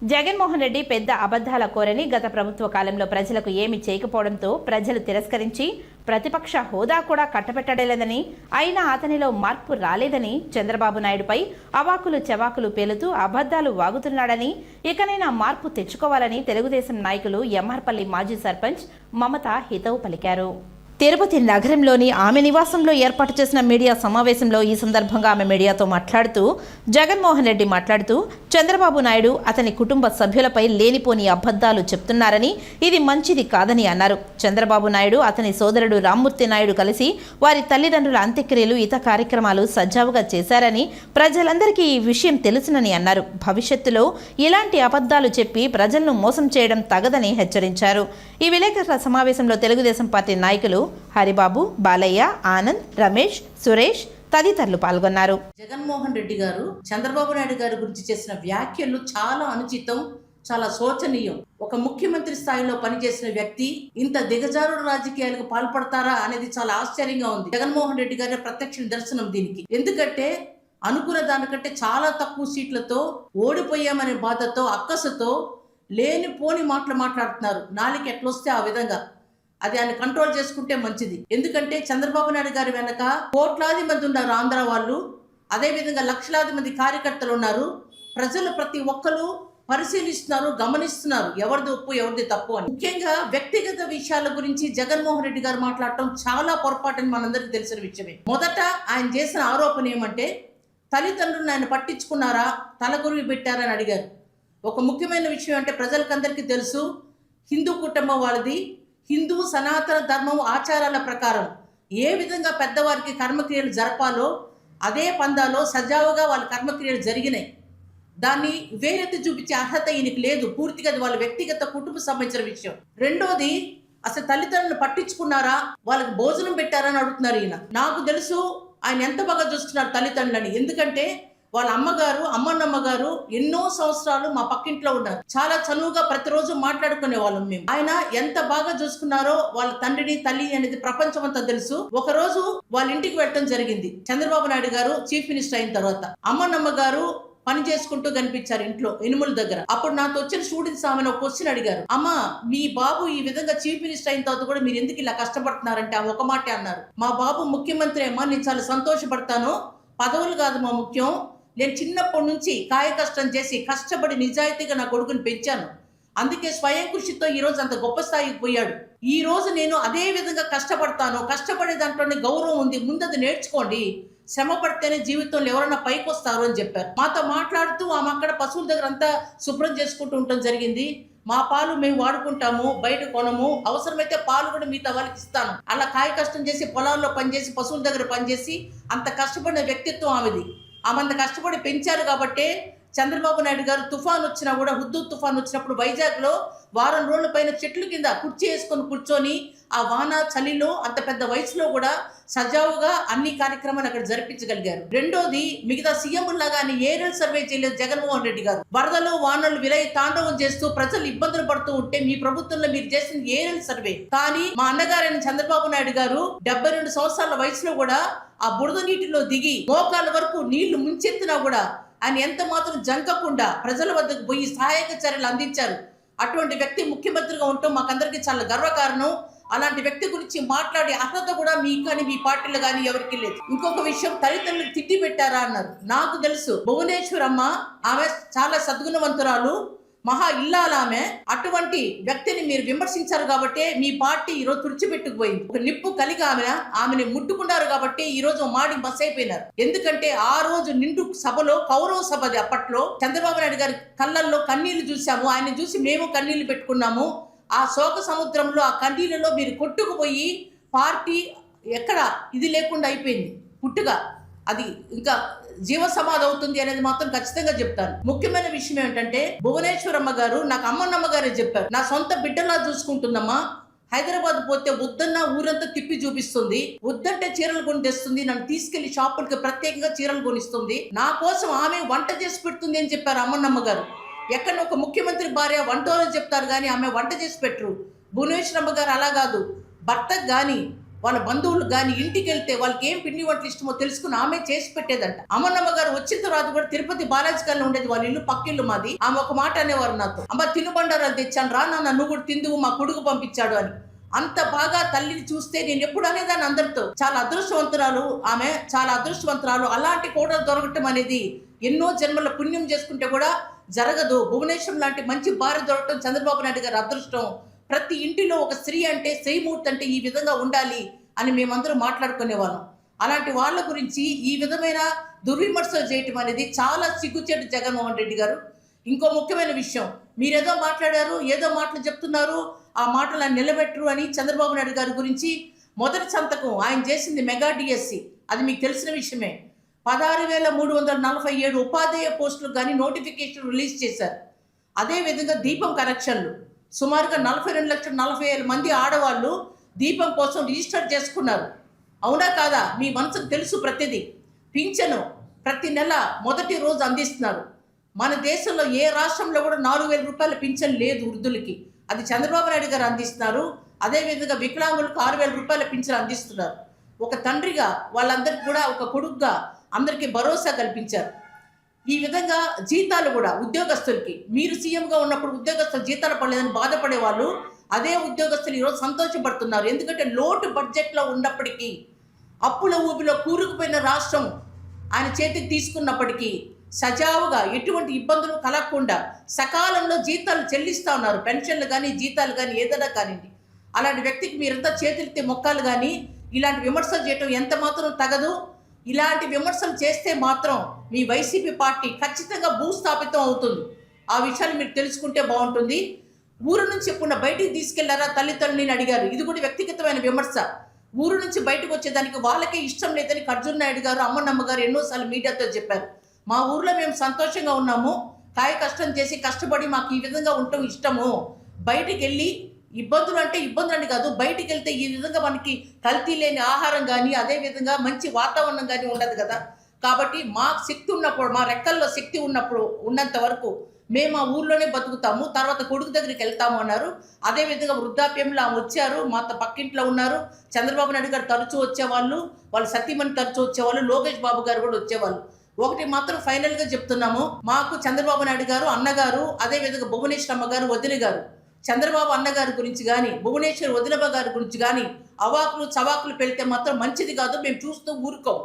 జగన్మోహన్ రెడ్డి పెద్ద అబద్ధాల కోరని గత ప్రభుత్వ కాలంలో ప్రజలకు ఏమి చేయకపోవడంతో ప్రజలు తిరస్కరించి ప్రతిపక్ష హోదా కూడా కట్టబెట్టడలేదని అయినా అతనిలో మార్పు రాలేదని చంద్రబాబు నాయుడుపై అవాకులు చెవాకులు పేలుతూ అబద్ధాలు వాగుతున్నాడని ఇకనైనా మార్పు తెచ్చుకోవాలని తెలుగుదేశం నాయకులు ఎంఆర్పల్లి మాజీ సర్పంచ్ మమత హితవు పలికారు. తిరుపతి నగరంలోని ఆమె నివాసంలో ఏర్పాటు చేసిన మీడియా సమావేశంలో ఈ సందర్భంగా ఆమె మీడియాతో మాట్లాడుతూ జగన్మోహన్ రెడ్డి మాట్లాడుతూ చంద్రబాబు నాయుడు అతని కుటుంబ సభ్యులపై లేనిపోని అబద్ధాలు చెప్తున్నారని ఇది మంచిది కాదని అన్నారు. చంద్రబాబు నాయుడు అతని సోదరుడు రామ్మూర్తి నాయుడు కలిసి వారి తల్లిదండ్రుల అంత్యక్రియలు ఇతర కార్యక్రమాలు సజావుగా చేశారని ప్రజలందరికీ ఈ విషయం తెలుసునని అన్నారు. భవిష్యత్తులో ఇలాంటి అబద్ధాలు చెప్పి ప్రజలను మోసం చేయడం తగదని హెచ్చరించారు. ఈ విలేకరుల సమావేశంలో తెలుగుదేశం పార్టీ నాయకులు హరిబాబు బాలయ్య ఆనంద్ రమేష్ సురేష్ తదితరులు పాల్గొన్నారు. జగన్మోహన్ రెడ్డి గారు చంద్రబాబు నాయుడు గారి గురించి చేసిన వ్యాఖ్యలు చాలా అనుచితం చాలా శోచనీయం. ఒక ముఖ్యమంత్రి స్థాయిలో పనిచేసిన వ్యక్తి ఇంత దిగజారుడు రాజకీయాలకు పాల్పడతారా అనేది చాలా ఆశ్చర్యంగా ఉంది. జగన్మోహన్ రెడ్డి గారి ప్రత్యక్ష నిదర్శనం దీనికి. ఎందుకంటే అనుకున్న దానికంటే చాలా తక్కువ సీట్లతో ఓడిపోయామనే బాధతో అక్కసతో లేనిపోని మాటలు మాట్లాడుతున్నారు. నాలుగు ఎట్లొస్తే ఆ విధంగా. అది ఆయన కంట్రోల్ చేసుకుంటే మంచిది. ఎందుకంటే చంద్రబాబు నాయుడు గారి వెనక కోట్లాది మంది ఉన్నారు ఆంధ్ర వాళ్ళు. అదే విధంగా లక్షలాది మంది కార్యకర్తలు ఉన్నారు. ప్రజలు ప్రతి ఒక్కరు పరిశీలిస్తున్నారు గమనిస్తున్నారు. ఎవరిది ఒప్పు ఎవరిది తప్పు అని. ముఖ్యంగా వ్యక్తిగత విషయాల గురించి జగన్మోహన్ రెడ్డి గారు మాట్లాడటం చాలా పొరపాటని మనందరికీ తెలిసిన విషయమే. మొదట ఆయన చేసిన ఆరోపణ ఏమంటే తల్లిదండ్రులను ఆయన పట్టించుకున్నారా? తలకొరివి పెట్టారని అడిగారు. ఒక ముఖ్యమైన విషయం అంటే ప్రజలకందరికీ తెలుసు హిందూ కుటుంబం వాళ్ళది. హిందూ సనాతన ధర్మం ఆచారాల ప్రకారం ఏ విధంగా పెద్దవారికి కర్మక్రియలు జరపాలో అదే పందాలో సజావుగా వాళ్ళ కర్మక్రియలు జరిగినాయి. దాన్ని వేరెత్తి చూపించే అర్హత ఈయనకి లేదు. పూర్తిగా అది వాళ్ళ వ్యక్తిగత కుటుంబ సంబంధించిన విషయం. రెండోది అసలు తల్లిదండ్రులు పట్టించుకున్నారా? వాళ్ళకి భోజనం పెట్టారని అడుగుతున్నారు ఈయన. నాకు తెలుసు ఆయన ఎంత బాగా చూస్తున్నారు తల్లిదండ్రులని. ఎందుకంటే వాళ్ళ అమ్మగారు అమ్మన్నమ్మ గారు ఎన్నో సంవత్సరాలు మా పక్కింట్లో ఉన్నారు. చాలా చనువుగా ప్రతిరోజు మాట్లాడుకునే వాళ్ళం మేము. ఆయన ఎంత బాగా చూసుకున్నారో వాళ్ళ తండ్రిని తల్లి అనేది ప్రపంచం అంతా తెలుసు. ఒక రోజు వాళ్ళ ఇంటికి వెళ్ళటం జరిగింది. చంద్రబాబు నాయుడు గారు చీఫ్ మినిస్టర్ అయిన తర్వాత. అమ్మన్నమ్మ గారు పని చేసుకుంటూ కనిపించారు ఇంట్లో ఎనుముల దగ్గర. అప్పుడు నాతో వచ్చిన స్టూడెంట్స్ ఆమెను ఒక క్వశ్చన్ అడిగారు. అమ్మా మీ బాబు ఈ విధంగా చీఫ్ మినిస్టర్ అయిన తర్వాత కూడా మీరు ఎందుకు ఇలా కష్టపడుతున్నారంటే ఆ ఒక మాటే అన్నారు. మా బాబు ముఖ్యమంత్రి అమ్మా నేను చాలా సంతోషపడతాను. పదవులు కాదు మా ముఖ్యం. నేను చిన్నప్పటి నుంచి కాయ కష్టం చేసి కష్టపడి నిజాయితీగా నా కొడుకుని పెంచాను. అందుకే స్వయం కృషితో ఈరోజు అంత గొప్ప స్థాయికి పోయాడు. ఈ రోజు నేను అదే విధంగా కష్టపడతాను. కష్టపడే దాంట్లోనే గౌరవం ఉంది. ముందది నేర్చుకోండి. శ్రమ పడితేనే జీవితంలో ఎవరైనా పైకి వస్తారు అని చెప్పారు. మాతో మాట్లాడుతూ ఆమె అక్కడ పశువుల దగ్గర అంతా శుభ్రం చేసుకుంటూ ఉండటం జరిగింది. మా పాలు మేము వాడుకుంటాము బయట కొనము. అవసరమైతే పాలు కూడా మిగతా వాళ్ళకి ఇస్తాను. అలా కాయ కష్టం చేసి పొలాల్లో పనిచేసి పశువుల దగ్గర పనిచేసి అంత కష్టపడిన వ్యక్తిత్వం ఆమెది. ఆమె కష్టపడి పెంచారు కాబట్టి చంద్రబాబు నాయుడు గారు తుఫాన్ వచ్చినా కూడా హుద్దు తుఫాన్ వచ్చినప్పుడు వైజాగ్లో వారం రోజుల పైన చెట్లు కింద కుర్చీ వేసుకొని కూర్చొని ఆ వాన చలిలో అంత పెద్ద వయసులో కూడా సజావుగా అన్ని కార్యక్రమాలు అక్కడ జరిపించగలిగారు. రెండోది మిగతా సీఎంలాగా ఆయన ఏరియల్ సర్వే చేయలేదు జగన్మోహన్ రెడ్డి గారు. వరదలు వానలు విలయ తాండవం చేస్తూ ప్రజలు ఇబ్బందులు పడుతూ ఉంటే మీ ప్రభుత్వంలో మీరు చేసిన ఏరియల్ సర్వే. కానీ మా అన్నగారైన చంద్రబాబు నాయుడు గారు డెబ్బై రెండు సంవత్సరాల వయసులో కూడా ఆ బురద నీటిలో దిగి మోకాల వరకు నీళ్ళు ముంచెత్తినా కూడా ఆయన ఎంత మాత్రం జంకకుండా ప్రజల వద్దకు పోయి సహాయక చర్యలు అందించారు. అటువంటి వ్యక్తి ముఖ్యమంత్రిగా ఉండటం మాకందరికీ చాలా గర్వకారణం. అలాంటి వ్యక్తి గురించి మాట్లాడే అర్హత కూడా మీ కానీ మీ పార్టీలో కానీ ఎవరికి లేదు. ఇంకొక విషయం తల్లిదండ్రులు తిట్టి పెట్టారా అన్నారు. నాకు తెలుసు. భువనేశ్వరమ్మ ఆమె చాలా సద్గుణవంతురాలు. మహా ఇల్లాల ఆమె అటువంటి వ్యక్తిని మీరు విమర్శించారు కాబట్టి మీ పార్టీ ఈరోజు తుడిచిపెట్టుకుపోయింది. ఒక నిప్పు కలిగి ఆమె ఆమెని ముట్టుకున్నారు కాబట్టి ఈ రోజు మాడి బస్ అయిపోయినారు. ఎందుకంటే ఆ రోజు నిండు సభలో కౌరవ సభది అప్పట్లో. చంద్రబాబు నాయుడు గారి కళ్ళల్లో కన్నీళ్ళు చూసాము ఆయన చూసి మేము కన్నీళ్ళు పెట్టుకున్నాము. ఆ శోక సముద్రంలో ఆ కన్నీళ్ళలో మీరు కొట్టుకుపోయి పార్టీ ఎక్కడ? ఇది లేకుండా అయిపోయింది. పుట్టుగా అది ఇంకా జీవ సమాధి అవుతుంది అనేది మాత్రం ఖచ్చితంగా చెప్తాను. ముఖ్యమైన విషయం ఏంటంటే భువనేశ్వరమ్మ గారు నాకు అమ్మన్నమ్మ గారే చెప్పారు. నా సొంత బిడ్డలా చూసుకుంటుందమ్మా. హైదరాబాద్ పోతే వద్దన్న ఊరంతా తిప్పి చూపిస్తుంది. వద్దంటే చీరలు కొని తెస్తుంది నన్ను తీసుకెళ్ళి షాపులకి ప్రత్యేకంగా చీరలు కొనిస్తుంది. నా కోసం ఆమె వంట చేసి పెడుతుంది అని చెప్పారు అమ్మన్నమ్మ గారు. ఎక్కడ ఒక ముఖ్యమంత్రి భార్య వంట చెప్తారు కానీ ఆమె వంట చేసి పెట్టరు. భువనేశ్వరమ్మ గారు అలా కాదు. భర్తకు కానీ వాళ్ళ బంధువులు కానీ ఇంటికి వెళ్తే వాళ్ళకి ఏం పిండి వంటలు ఇష్టమో తెలుసుకుని ఆమె చేసి పెట్టేదంట. అమ్మన్నమ్మ గారు వచ్చిన తర్వాత కూడా తిరుపతి బాలాజీ గారిలో ఉండేది వాళ్ళ ఇల్లు పక్కిల్లు మాది. ఆమె ఒక మాట అనేవారు నాతో. అమ్మ తినుబండారాలు తెచ్చాను రా నాన్న నువ్వు కూడా తిందువు మా కొడుకు పంపించాడు అని. అంత బాగా తల్లిని చూస్తే నేను ఎప్పుడు అనేదాన్ని అందరితో. చాలా అదృష్టవంతురాలు ఆమె చాలా అదృష్టవంతురాలు. అలాంటి కోడలు దొరకటం అనేది ఎన్నో జన్మల పుణ్యం చేసుకుంటే కూడా జరగదు. భువనేశ్వరం లాంటి మంచి భార్య దొరకటం చంద్రబాబు నాయుడు గారి అదృష్టం. ప్రతి ఇంటిలో ఒక స్త్రీ అంటే స్త్రీమూర్తి అంటే ఈ విధంగా ఉండాలి అని మేమందరూ మాట్లాడుకునేవాళ్ళం. అలాంటి వాళ్ళ గురించి ఈ విధమైన దుర్విమర్శలు చేయటం అనేది చాలా సిగ్గుచేటు జగన్మోహన్ రెడ్డి గారు. ఇంకో ముఖ్యమైన విషయం మీరేదో మాట్లాడారు ఏదో మాటలు చెప్తున్నారు ఆ మాటలు నిలబెట్టరు అని చంద్రబాబు నాయుడు గారి గురించి మొదటి సంతకం ఆయన చేసింది మెగా డిఎస్సి. అది మీకు తెలిసిన విషయమే. పదహారు వేల మూడు వందల నలభై ఏడు ఉపాధ్యాయ పోస్టులు కానీ నోటిఫికేషన్ రిలీజ్ చేశారు. అదేవిధంగా దీపం కనెక్షన్లు. సుమారుగా నలభై రెండు లక్షల నలభై ఏడు మంది ఆడవాళ్ళు దీపం కోసం రిజిస్టర్ చేసుకున్నారు. అవునా కాదా? మీ మనసుకు తెలుసు ప్రతిదీ. పింఛను ప్రతి నెల మొదటి రోజు అందిస్తున్నారు. మన దేశంలో ఏ రాష్ట్రంలో కూడా నాలుగు వేల రూపాయల పింఛన్ లేదు వృద్ధులకి. అది చంద్రబాబు నాయుడు గారు అందిస్తున్నారు. అదేవిధంగా వికలాంగులకు ఆరు వేల రూపాయల పింఛన్ అందిస్తున్నారు. ఒక తండ్రిగా వాళ్ళందరికీ కూడా ఒక కొడుకుగా అందరికీ భరోసా కల్పించారు. ఈ విధంగా జీతాలు కూడా ఉద్యోగస్తులకి మీరు సీఎంగా ఉన్నప్పుడు ఉద్యోగస్తులు జీతాలు పడలేదని బాధపడే వాళ్ళు అదే ఉద్యోగస్తులు ఈరోజు సంతోషపడుతున్నారు. ఎందుకంటే లోటు బడ్జెట్లో ఉన్నప్పటికీ అప్పుల ఊపిలో కూరుకుపోయిన రాష్ట్రం ఆయన చేతికి తీసుకున్నప్పటికీ సజావుగా ఎటువంటి ఇబ్బందులు కలగకుండా సకాలంలో జీతాలు చెల్లిస్తూ ఉన్నారు. పెన్షన్లు కానీ జీతాలు కానీ ఏదైనా కానివ్వండి. అలాంటి వ్యక్తికి మీరంతా చేతులెత్తే మొక్కలు కానీ ఇలాంటి విమర్శలు చేయటం ఎంత మాత్రం తగదు. ఇలాంటి విమర్శలు చేస్తే మాత్రం మీ వైసీపీ పార్టీ ఖచ్చితంగా భూస్థాపితం అవుతుంది. ఆ విషయాలు మీరు తెలుసుకుంటే బాగుంటుంది. ఊరు నుంచి ఎప్పుడు బయటికి తీసుకెళ్ళారా? తల్లిదండ్రులని అడిగారు. ఇది కూడా వ్యక్తిగతమైన విమర్శ. ఊరు నుంచి బయటకు వచ్చేదానికి వాళ్ళకే ఇష్టం లేదని అర్జున్ నాయుడు గారు అమ్మనమ్మ గారు ఎన్నోసార్లు మీడియాతో చెప్పారు. మా ఊర్లో మేము సంతోషంగా ఉన్నాము. కాయ కష్టం చేసి కష్టపడి మాకు ఈ విధంగా ఉండటం ఇష్టము. బయటికి వెళ్ళి ఇబ్బందులు అంటే ఇబ్బందులు అని కాదు బయటికి వెళ్తే ఈ విధంగా మనకి కల్తీ లేని ఆహారం కానీ అదే విధంగా మంచి వాతావరణం కానీ ఉండదు కదా. కాబట్టి మా శక్తి ఉన్నప్పుడు మా రెక్కల్లో శక్తి ఉన్నప్పుడు ఉన్నంత వరకు మేము ఆ ఊర్లోనే బతుకుతాము తర్వాత కొడుకు దగ్గరికి వెళ్తాము అన్నారు. అదేవిధంగా వృద్ధాప్యంలో ఆమె వచ్చారు మాతో పక్కింట్లో ఉన్నారు. చంద్రబాబు నాయుడు గారు తరచూ వచ్చేవాళ్ళు వాళ్ళ సతీమణి తరచూ వచ్చేవాళ్ళు లోకేష్ బాబు గారు కూడా వచ్చేవాళ్ళు. ఒకటి మాత్రం ఫైనల్గా చెప్తున్నాము మాకు చంద్రబాబు నాయుడు గారు అన్నగారు అదేవిధంగా భువనేశ్వరమ్మ గారు వదిలి గారు. చంద్రబాబు అన్నగారి గురించి కానీ భువనేశ్వర్ వదిలబ గారి గురించి కానీ అవాకులు చవాకులు పెడితే మాత్రం మంచిది కాదు మేము చూస్తూ ఊరుకోము.